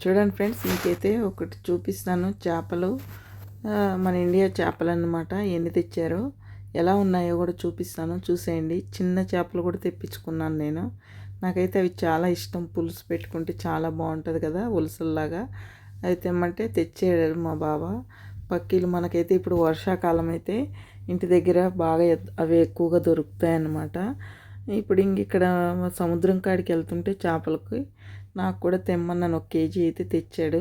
చూడండి ఫ్రెండ్స్ మీకైతే ఒకటి చూపిస్తాను. చేపలు మన ఇండియా చేపలు అన్నమాట ఎన్ని తెచ్చారో ఎలా ఉన్నాయో కూడా చూపిస్తాను. చూసేయండి. చిన్న చేపలు కూడా తెప్పించుకున్నాను నేను. నాకైతే అవి చాలా ఇష్టం. పులుసు పెట్టుకుంటే చాలా బాగుంటుంది కదా ఉలసల్లాగా. అవి తెమ్మంటే తెచ్చేయడు మా బాబా పక్కీలు మనకైతే ఇప్పుడు వర్షాకాలం అయితే ఇంటి దగ్గర బాగా అవి ఎక్కువగా దొరుకుతాయి అన్నమాట ఇప్పుడు ఇంక ఇక్కడ సముద్రం కాడికి వెళ్తుంటే చేపలకి నాకు కూడా తెమ్మన్నాను ఒక కేజీ అయితే తెచ్చాడు.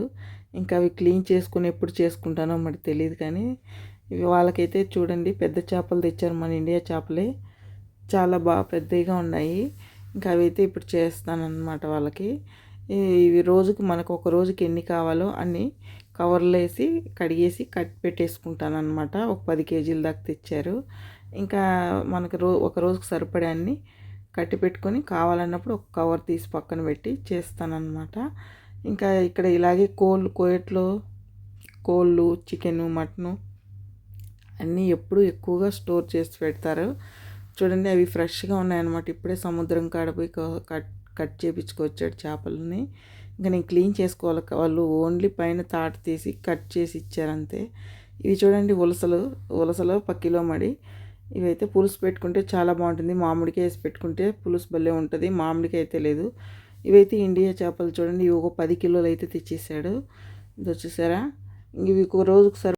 ఇంకా అవి క్లీన్ చేసుకుని ఎప్పుడు చేసుకుంటానో మరి తెలియదు కానీ ఇవి వాళ్ళకైతే చూడండి పెద్ద చేపలు తెచ్చారు మన ఇండియా చేపలే. చాలా బాగా పెద్దగా ఉన్నాయి. ఇంకా అవి అయితే ఇప్పుడు చేస్తానన్నమాట వాళ్ళకి. ఇవి రోజుకి మనకు ఒక రోజుకి ఎన్ని కావాలో అన్ని కవర్లో వేసి కడిగేసి కట్ పెట్టేసుకుంటాను అనమాట ఒక పది కేజీల దాకా తెచ్చారు. ఇంకా మనకు రో ఒక రోజుకి సరిపడే అన్ని కట్టి పెట్టుకొని కావాలన్నప్పుడు ఒక కవర్ తీసి పక్కన పెట్టి చేస్తానన్నమాట. ఇంకా ఇక్కడ ఇలాగే కోళ్ళు కోయట్లో కోళ్ళు చికెను మటను అన్నీ ఎప్పుడు ఎక్కువగా స్టోర్ చేసి పెడతారు. చూడండి అవి ఫ్రెష్గా ఉన్నాయన్నమాట. ఇప్పుడే సముద్రం కాడ పోయి కట్ కట్ చేపించుకొచ్చాడు చేపలని. ఇంకా నేను క్లీన్ చేసుకోవాలి. వాళ్ళు ఓన్లీ పైన తాట తీసి కట్ చేసి ఇచ్చారంతే. ఇవి చూడండి ఉలసలు ఉలసలు పక్కిలో మడి. ఇవైతే పులుసు పెట్టుకుంటే చాలా బాగుంటుంది. మామిడికాయ వేసి పెట్టుకుంటే పులుసు భలే ఉంటుంది. మామిడికాయ అయితే లేదు. ఇవైతే ఇండియా చేపలు చూడండి. ఇవి ఒక పది కిలోలు అయితే తెచ్చేసాడు. ఇది వచ్చేసారా? ఇవి ఒక రోజుకు సరి